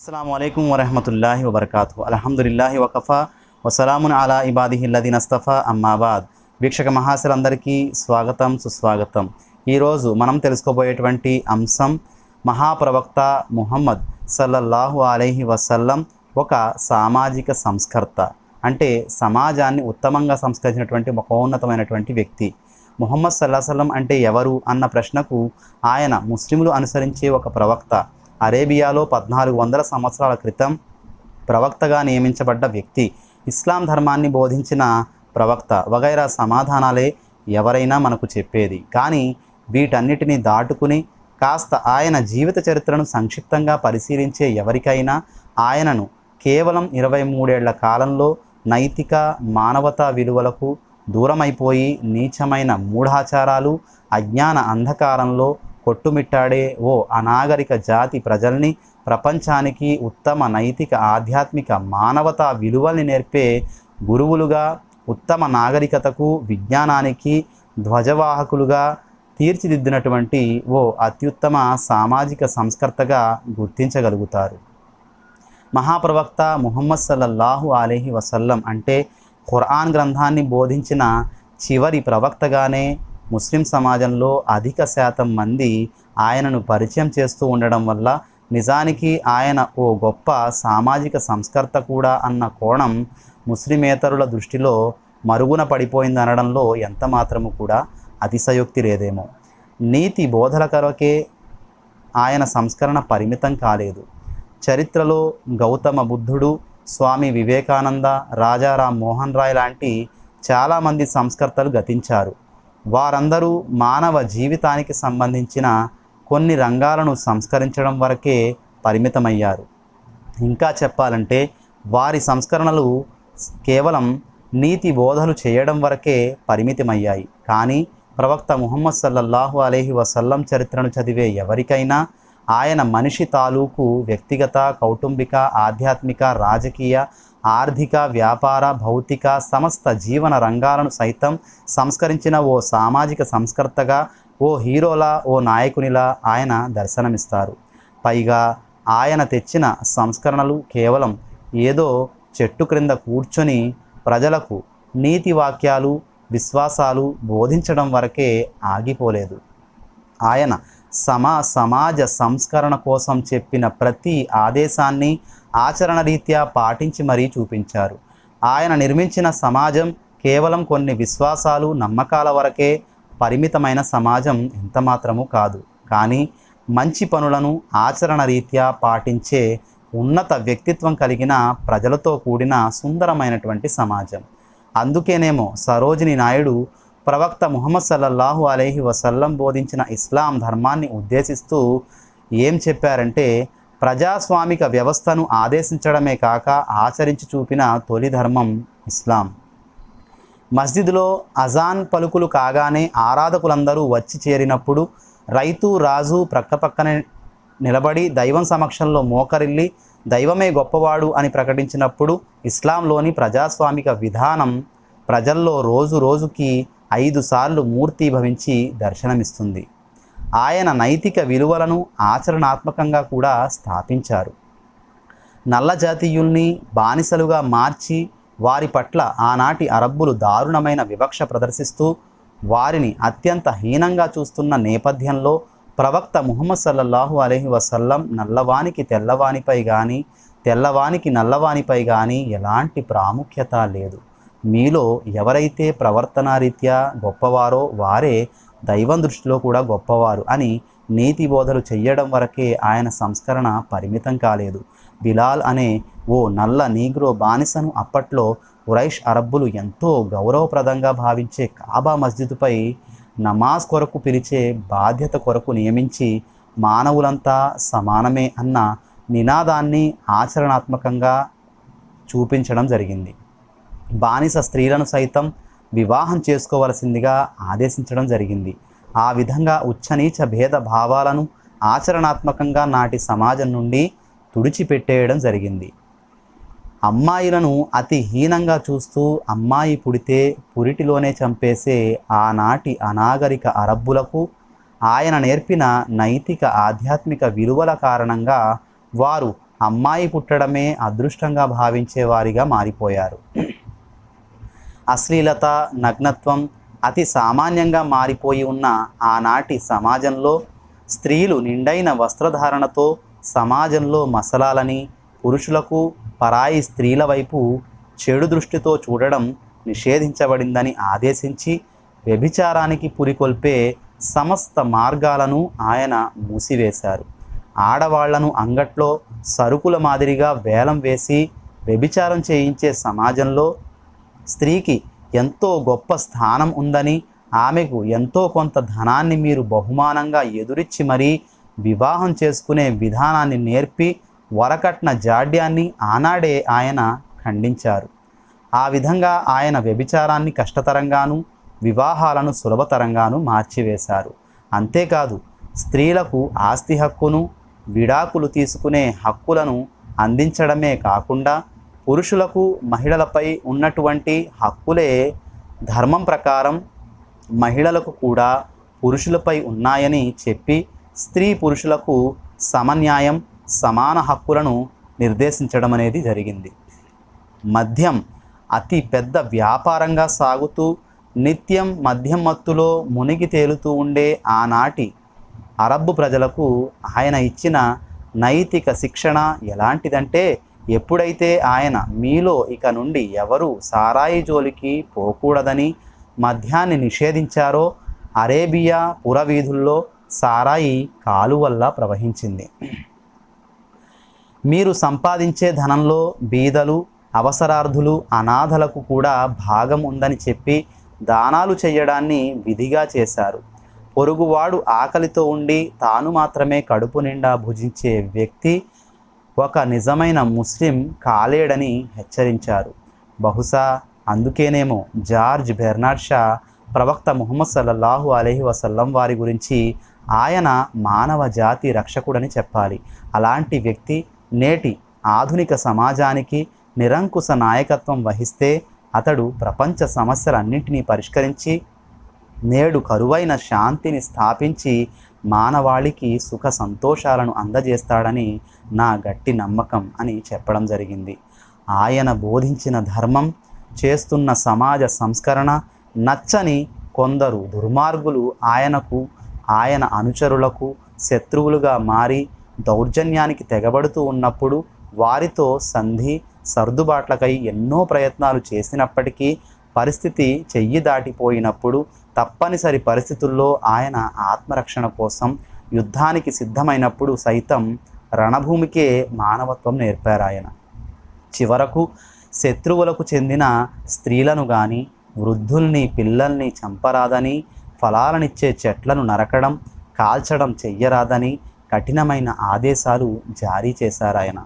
అస్సలం అయికం వరహమతుల్లాహి వబర్కాతు అల్హమ్దులిల్లాహి వకఫా వసలామున్ అలా ఇబాదిహిల్లదీన్ అస్తఫా అమ్మాబాద్ వీక్షక మహాశలందరికీ స్వాగతం సుస్వాగతం. ఈరోజు మనం తెలుసుకోబోయేటువంటి అంశం మహాప్రవక్త ముహమ్మద్ సల్లల్లాహు అలైహి వసల్లం ఒక సామాజిక సంస్కర్త. అంటే సమాజాన్ని ఉత్తమంగా సంస్కరించినటువంటి మహోన్నతమైనటువంటి వ్యక్తి. ముహమ్మద్ సల్లాహం అంటే ఎవరు అన్న ప్రశ్నకు ఆయన ముస్లింలు అనుసరించే ఒక ప్రవక్త. అరేబియాలో పద్నాలుగు వందల సంవత్సరాల క్రితం ప్రవక్తగా నియమించబడ్డ వ్యక్తి. ఇస్లాం ధర్మాన్ని బోధించిన ప్రవక్త వగైరా సమాధానాలే ఎవరైనా మనకు చెప్పేది. కానీ వీటన్నిటిని దాటుకుని కాస్త ఆయన జీవిత చరిత్రను సంక్షిప్తంగా పరిశీలించే ఎవరికైనా ఆయనను కేవలం ఇరవై మూడేళ్ళ కాలంలో నైతిక మానవతా విలువలకు దూరమైపోయి నీచమైన మూఢాచారాలు అజ్ఞాన అంధకారంలో కొట్టుమిట్టాడే ఓ అనాగరిక జాతి ప్రజల్ని ప్రపంచానికి ఉత్తమ నైతిక ఆధ్యాత్మిక మానవతా విలువల్ని నేర్పే గురువులుగా ఉత్తమ నాగరికతకు విజ్ఞానానికి ధ్వజవాహకులుగా తీర్చిదిద్దినటువంటి ఓ అత్యుత్తమ సామాజిక సంస్కర్తగా గుర్తించగలుగుతారు. మహాప్రవక్త ముహమ్మద్ సల్లల్లాహు అలీహి వసల్లం అంటే ఖురాన్ గ్రంథాన్ని బోధించిన చివరి ప్రవక్తగానే ముస్లిం సమాజంలో అధిక శాతం మంది ఆయనను పరిచయం చేస్తూ ఉండడం వల్ల నిజానికి ఆయన ఓ గొప్ప సామాజిక సంస్కర్త కూడా అన్న కోణం ముస్లిమేతరుల దృష్టిలో మరుగున పడిపోయిందనడంలో ఎంత మాత్రము కూడా అతిశయోక్తి లేదేమో. నీతి బోధల కొరకే ఆయన సంస్కరణ పరిమితం కాలేదు. చరిత్రలో గౌతమ బుద్ధుడు స్వామి వివేకానంద రాజారాం మోహన్ రాయ్ లాంటి చాలామంది సంస్కర్తలు గతించారు. వారందరూ మానవ జీవితానికి సంబంధించిన కొన్ని రంగాలను సంస్కరించడం వరకే పరిమితమయ్యారు. ఇంకా చెప్పాలంటే వారి సంస్కరణలు కేవలం నీతి బోధలు చేయడం వరకే పరిమితమయ్యాయి. కానీ ప్రవక్త ముహమ్మద్ సల్లల్లాహు అలీహి వసల్లం చరిత్రను చదివే ఎవరికైనా ఆయన మనిషి తాలూకు వ్యక్తిగత కౌటుంబిక ఆధ్యాత్మిక రాజకీయ ఆర్థిక వ్యాపార భౌతిక సమస్త జీవన రంగాలను సైతం సంస్కరించిన ఓ సామాజిక సంస్కర్తగా ఓ హీరోలా ఓ నాయకునిలా ఆయన దర్శనమిస్తారు. పైగా ఆయన తెచ్చిన సంస్కరణలు కేవలం ఏదో చెట్టు క్రింద కూర్చొని ప్రజలకు నీతి వాక్యాలు విశ్వాసాలు బోధించడం వరకే ఆగిపోలేదు. ఆయన సమా సమాజ సంస్కరణ కోసం చెప్పిన ప్రతి ఆదేశాన్ని ఆచరణ రీత్యా పాటించి మరీ చూపించారు. ఆయన నిర్మించిన సమాజం కేవలం కొన్ని విశ్వాసాలు నమ్మకాల వరకే పరిమితమైన సమాజం ఎంతమాత్రము కాదు. కానీ మంచి పనులను ఆచరణ రీత్యా పాటించే ఉన్నత వ్యక్తిత్వం కలిగిన ప్రజలతో కూడిన సుందరమైనటువంటి సమాజం. అందుకేనేమో సరోజిని నాయుడు ప్రవక్త ముహమ్మద్ సల్లల్లాహు అలైహి వసల్లం బోధించిన ఇస్లాం ధర్మాన్ని ఉద్దేశిస్తూ ఏం చెప్పారంటే ప్రజాస్వామిక వ్యవస్థను ఆదేశించడమే కాక ఆచరించి చూపిన తొలి ధర్మం ఇస్లాం. మస్జిద్లో అజాన్ పలుకులు కాగానే ఆరాధకులందరూ వచ్చి చేరినప్పుడు రైతు రాజు ప్రక్కపక్కనే నిలబడి దైవం సమక్షంలో మోకరిల్లి దైవమే గొప్పవాడు అని ప్రకటించినప్పుడు ఇస్లాంలోని ప్రజాస్వామిక విధానం ప్రజల్లో రోజు రోజుకి ఐదు సార్లు మూర్తీభవించి దర్శనమిస్తుంది. ఆయన నైతిక విలువలను ఆచరణాత్మకంగా కూడా స్థాపించారు. నల్ల జాతీయుల్ని బానిసలుగా మార్చి వారి పట్ల ఆనాటి అరబ్బులు దారుణమైన వివక్ష ప్రదర్శిస్తూ వారిని అత్యంత హీనంగా చూస్తున్న నేపథ్యంలో ప్రవక్త ముహమ్మద్ సల్లల్లాహు అలహి వసల్లం నల్లవానికి తెల్లవానిపై కానీ తెల్లవానికి నల్లవానిపై కానీ ఎలాంటి ప్రాముఖ్యత లేదు. మీలో ఎవరైతే ప్రవర్తనారీత్యా గొప్పవారో వారే దైవం దృష్టిలో కూడా గొప్పవారు అని నీతి బోధలు చెయ్యడం వరకే ఆయన సంస్కరణ పరిమితం కాలేదు. బిలాల్ అనే ఓ నల్ల నీగ్రో బానిసను అప్పట్లో ఉరైష్ అరబ్బులు ఎంతో గౌరవప్రదంగా భావించే కాబా మస్జిద్పై నమాజ్ కొరకు పిలిచే బాధ్యత కొరకు నియమించి మానవులంతా సమానమే అన్న నినాదాన్ని ఆచరణాత్మకంగా చూపించడం జరిగింది. బానిస స్త్రీలను సైతం వివాహం చేసుకోవలసిందిగా ఆదేశించడం జరిగింది. ఆ విధంగా ఉచ్చనీచ భేద భావాలను ఆచరణాత్మకంగా నాటి సమాజం నుండి తుడిచిపెట్టేయడం జరిగింది. అమ్మాయిలను అతి హీనంగా చూస్తూ అమ్మాయి పుడితే పురిటిలోనే చంపేసే ఆనాటి అనాగరిక అరబ్బులకు ఆయన నేర్పిన నైతిక ఆధ్యాత్మిక విలువల కారణంగా వారు అమ్మాయి పుట్టడమే అదృష్టంగా భావించేవారిగా మారిపోయారు. అశ్లీలత నగ్నత్వం అతి సామాన్యంగా మారిపోయి ఉన్న ఆనాటి సమాజంలో స్త్రీలు నిండైన వస్త్రధారణతో సమాజంలో మసలాలని పురుషులకు పరాయి స్త్రీల వైపు చెడు దృష్టితో చూడడం నిషేధించబడిందని ఆదేశించి వ్యభిచారానికి పురికొల్పే సమస్త మార్గాలను ఆయన మూసివేశారు. ఆడవాళ్ళను అంగట్లో సరుకుల మాదిరిగా వేలం వేసి వ్యభిచారం చేయించే సమాజంలో స్త్రీకి ఎంతో గొప్ప స్థానం ఉందని ఆమెకు ఎంతో కొంత ధనాన్ని మీరు బహుమానంగా ఎదురిచ్చి మరీ వివాహం చేసుకునే విధానాన్ని నేర్పి వరకట్న జాడ్యాన్ని ఆనాడే ఆయన ఖండించారు. ఆ విధంగా ఆయన వ్యభిచారాన్ని కష్టతరంగాను వివాహాలను సులభతరంగాను మార్చివేశారు. అంతేకాదు స్త్రీలకు ఆస్తి హక్కును విడాకులు తీసుకునే హక్కులను అందించడమే కాకుండా పురుషులకు మహిళలపై ఉన్నటువంటి హక్కులే ధర్మం ప్రకారం మహిళలకు కూడా పురుషులపై ఉన్నాయని చెప్పి స్త్రీ పురుషులకు సమన్యాయం సమాన హక్కులను నిర్దేశించడం అనేది జరిగింది. మద్యం అతి పెద్ద వ్యాపారంగా సాగుతూ నిత్యం మద్యం మత్తులో మునిగి తేలుతూ ఉండే ఆనాటి అరబ్బు ప్రజలకు ఆయన ఇచ్చిన నైతిక శిక్షణ ఎలాంటిదంటే ఎప్పుడైతే ఆయన మీలో ఇక నుండి ఎవరు సారాయి జోలికి పోకూడదని మద్యాన్ని నిషేధించారో అరేబియా పురవీధుల్లో సారాయి కాలువల్ల ప్రవహించింది. మీరు సంపాదించే ధనంలో బీదలు అవసరార్థులు అనాథలకు కూడా భాగం ఉందని చెప్పి దానాలు చేయడాన్ని విధిగా చేశారు. పొరుగువాడు ఆకలితో ఉండి తాను మాత్రమే కడుపు నిండా భుజించే వ్యక్తి ఒక నిజమైన ముస్లిం కాలేడని హెచ్చరించారు. బహుశా అందుకేనేమో జార్జ్ బెర్నాడ్ షా ప్రవక్త ముహమ్మద్ సల్లల్లాహు అలైహి వసల్లం వారి గురించి ఆయన మానవ జాతి రక్షకుడని చెప్పాలి. అలాంటి వ్యక్తి నేటి ఆధునిక సమాజానికి నిరంకుశ నాయకత్వం వహిస్తే అతడు ప్రపంచ సమస్యలన్నింటినీ పరిష్కరించి నేడు కరువైన శాంతిని స్థాపించి మానవాళికి సుఖ సంతోషాలను అందజేస్తాడని నా గట్టి నమ్మకం అని చెప్పడం జరిగింది. ఆయన బోధించిన ధర్మం చేస్తున్న సమాజ సంస్కరణ నచ్చని కొందరు దుర్మార్గులు ఆయనకు ఆయన అనుచరులకు శత్రువులుగా మారి దౌర్జన్యానికి తెగబడుతూ ఉన్నప్పుడు వారితో సంధి సర్దుబాట్లకై ఎన్నో ప్రయత్నాలు చేసినప్పటికీ పరిస్థితి చెయ్యి దాటిపోయినప్పుడు తప్పనిసరి పరిస్థితుల్లో ఆయన ఆత్మరక్షణ కోసం యుద్ధానికి సిద్ధమైనప్పుడు సైతం రణభూమికే మానవత్వం నేర్పారు ఆయన చివరకు శత్రువులకు చెందిన స్త్రీలను కానీ వృద్ధుల్ని పిల్లల్ని చంపరాదని ఫలాలనిచ్చే చెట్లను నరకడం కాల్చడం చెయ్యరాదని కఠినమైన ఆదేశాలు జారీ చేశారాయన.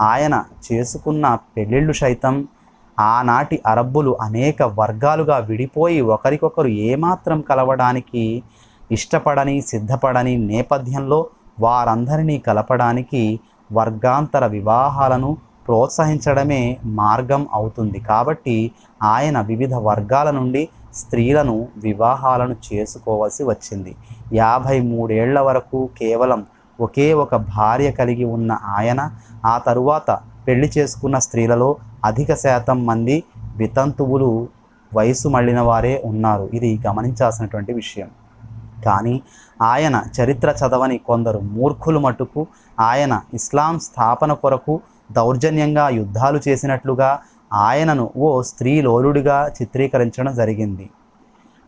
ఆయన చేసుకున్న పెళ్ళిళ్ళు సైతం ఆనాటి అరబ్బులు అనేక వర్గాలుగా విడిపోయి ఒకరికొకరు ఏమాత్రం కలవడానికి ఇష్టపడని సిద్ధపడని నేపథ్యంలో వారందరినీ కలపడానికి వర్గాంతర వివాహాలను ప్రోత్సహించడమే మార్గం అవుతుంది. కాబట్టి ఆయన వివిధ వర్గాల నుండి స్త్రీలను వివాహాలను చేసుకోవాల్సి వచ్చింది. యాభై మూడేళ్ళ వరకు కేవలం ఒకే ఒక భార్య కలిగి ఉన్న ఆయన ఆ తరువాత పెళ్ళి చేసుకున్న స్త్రీలలో అధిక శాతం మంది వితంతువులు వయసు మళ్ళిన వారే ఉన్నారు. ఇది గమనించాల్సినటువంటి విషయం. కానీ ఆయన చరిత్ర చదవని కొందరు మూర్ఖులు మటుకు ఆయన ఇస్లాం స్థాపన కొరకు దౌర్జన్యంగా యుద్ధాలు చేసినట్లుగా ఆయనను ఓ స్త్రీ లోలుడిగా చిత్రీకరించడం జరిగింది.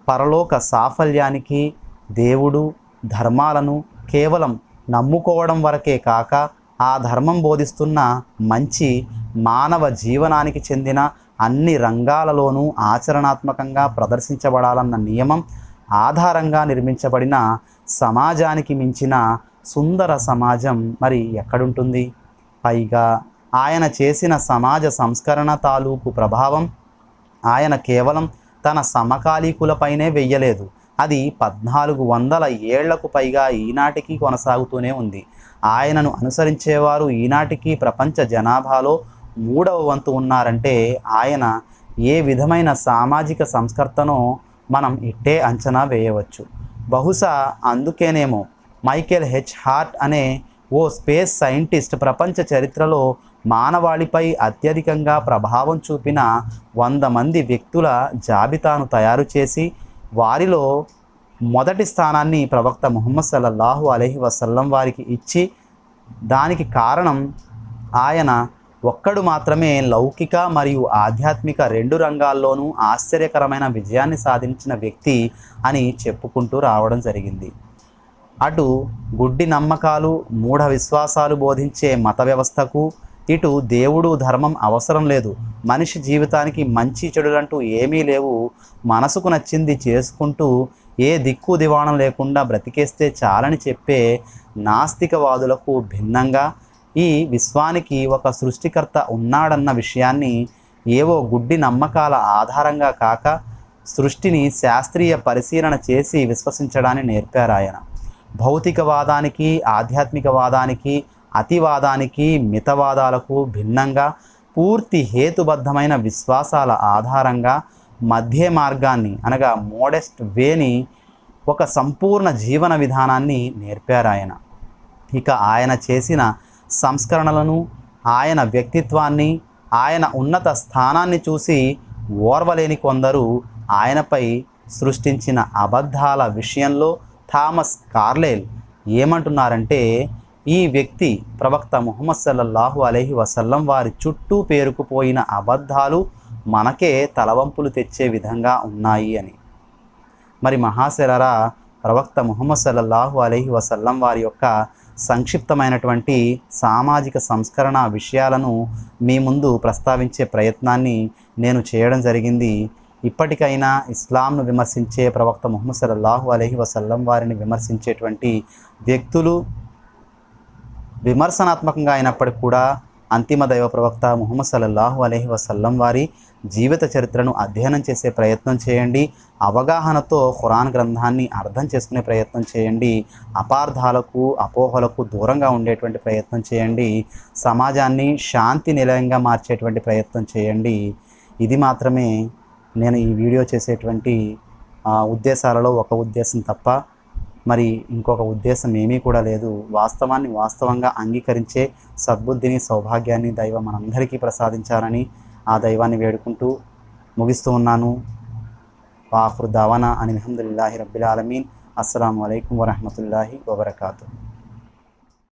పరలోక సాఫల్యానికి దేవుడు ధర్మాలను కేవలం నమ్ముకోవడం వరకే కాక ఆ ధర్మం బోధిస్తున్న మంచి మానవ జీవనానికి చెందిన అన్ని రంగాలలోనూ ఆచరణాత్మకంగా ప్రదర్శించబడాలన్న నియమం ఆధారంగా నిర్మించబడిన సమాజానికి మించిన సుందర సమాజం మరి ఎక్కడుంటుంది? పైగా ఆయన చేసిన సమాజ సంస్కరణ తాలూకు ప్రభావం ఆయన కేవలం తన సమకాలీకులపైనే వెయ్యలేదు. అది పద్నాలుగు వందల ఏళ్ళకు పైగా ఈనాటికి కొనసాగుతూనే ఉంది. ఆయనను అనుసరించేవారు ఈనాటికి ప్రపంచ జనాభాలో మూడవ వంతు ఉన్నారంటే ఆయన ఏ విధమైన సామాజిక సంస్కర్తనో మనం ఇట్టే అంచనా వేయవచ్చు. బహుశా అందుకేనేమో మైకేల్ హెచ్ హార్ట్ అనే ఓ స్పేస్ సైంటిస్ట్ ప్రపంచ చరిత్రలో మానవాళిపై అత్యధికంగా ప్రభావం చూపిన వంద మంది వ్యక్తుల జాబితాను తయారు చేసి వారిలో మొదటి స్థానాన్ని ప్రవక్త ముహమ్మద్ సల్లల్లాహు అలహి వసల్లం వారికి ఇచ్చి దానికి కారణం ఆయన ఒక్కడు మాత్రమే లౌకిక మరియు ఆధ్యాత్మిక రెండు రంగాల్లోనూ ఆశ్చర్యకరమైన విజయాన్ని సాధించిన వ్యక్తి అని చెప్పుకుంటూ రావడం జరిగింది. అటు గుడ్డి నమ్మకాలు మూఢ విశ్వాసాలు బోధించే మత వ్యవస్థకు ఇటు దేవుడు ధర్మం అవసరం లేదు మనిషి జీవితానికి మంచి చెడులంటూ ఏమీ లేవు మనసుకు నచ్చింది చేసుకుంటూ ఏ దిక్కు దివాణం లేకుండా బ్రతికేస్తే చాలని చెప్పే నాస్తికవాదులకు భిన్నంగా ఈ విశ్వానికి ఒక సృష్టికర్త ఉన్నాడన్న విషయాన్ని ఏవో గుడ్డి నమ్మకాల ఆధారంగా కాక సృష్టిని శాస్త్రీయ పరిశీలన చేసి విశ్వసించడాన్ని నేర్పారాయన భౌతికవాదానికి ఆధ్యాత్మికవాదానికి అతివాదానికి మితవాదాలకు భిన్నంగా పూర్తి హేతుబద్ధమైన విశ్వాసాల ఆధారంగా మధ్య మార్గాన్ని అనగా మోడెస్ట్ వేని ఒక సంపూర్ణ జీవన విధానాన్ని నేర్పారాయన ఇక ఆయన చేసిన సంస్కరణలను ఆయన వ్యక్తిత్వాన్ని ఆయన ఉన్నత స్థానాన్ని చూసి ఓర్వలేని కొందరు ఆయనపై సృష్టించిన అబద్ధాల విషయంలో థామస్ కార్లేల్ ఏమంటున్నారంటే ఈ వ్యక్తి ప్రవక్త ముహమ్మద్ సల్లల్లాహు అలహి వసల్లం వారి చుట్టూ పేరుకుపోయిన అబద్ధాలు మనకే తలవంపులు తెచ్చే విధంగా ఉన్నాయి అని. మరి మహాశరరా ప్రవక్త ముహమ్మద్ సల్లల్లాహు అలహి వసల్లం వారి యొక్క సంక్షిప్తమైనటువంటి సామాజిక సంస్కరణ విషయాలను మీ ముందు ప్రస్తావించే ప్రయత్నాన్ని నేను చేయడం జరిగింది. ఇప్పటికైనా ఇస్లాంను విమర్శించే ప్రవక్త ముహమ్మద్ సల్లాహు అలహి వసల్లం వారిని విమర్శించేటువంటి వ్యక్తులు విమర్శనాత్మకంగా అయినప్పటికీ కూడా అంతిమ దైవ ప్రవక్త ముహమ్మద్ సల్లల్లాహు అలహి వసల్లం వారి జీవిత చరిత్రను అధ్యయనం చేసే ప్రయత్నం చేయండి. అవగాహనతో ఖురాన్ గ్రంథాన్ని అర్థం చేసుకునే ప్రయత్నం చేయండి. అపార్థాలకు అపోహలకు దూరంగా ఉండేటువంటి ప్రయత్నం చేయండి. సమాజాన్ని శాంతి నిలయంగా మార్చేటువంటి ప్రయత్నం చేయండి. ఇది మాత్రమే నేను ఈ వీడియో చేసేటువంటి ఉద్దేశాలలో ఒక ఉద్దేశం తప్ప మరి ఇంకొక ఉద్దేశం ఏమీ కూడా లేదు. వాస్తవాన్ని వాస్తవంగా అంగీకరించే సద్బుద్ధిని సౌభాగ్యాన్ని దైవం మనందరికీ ప్రసాదించాలని ఆ దైవాన్ని వేడుకుంటూ ముగిస్తూ ఉన్నాను. వాఫరు దావానా అని అహమ్మదుల్లాహి రబ్బిల్ ఆలమీన్. అస్సలం అయికం వరహమతుల్లాహి వబర్కాతు.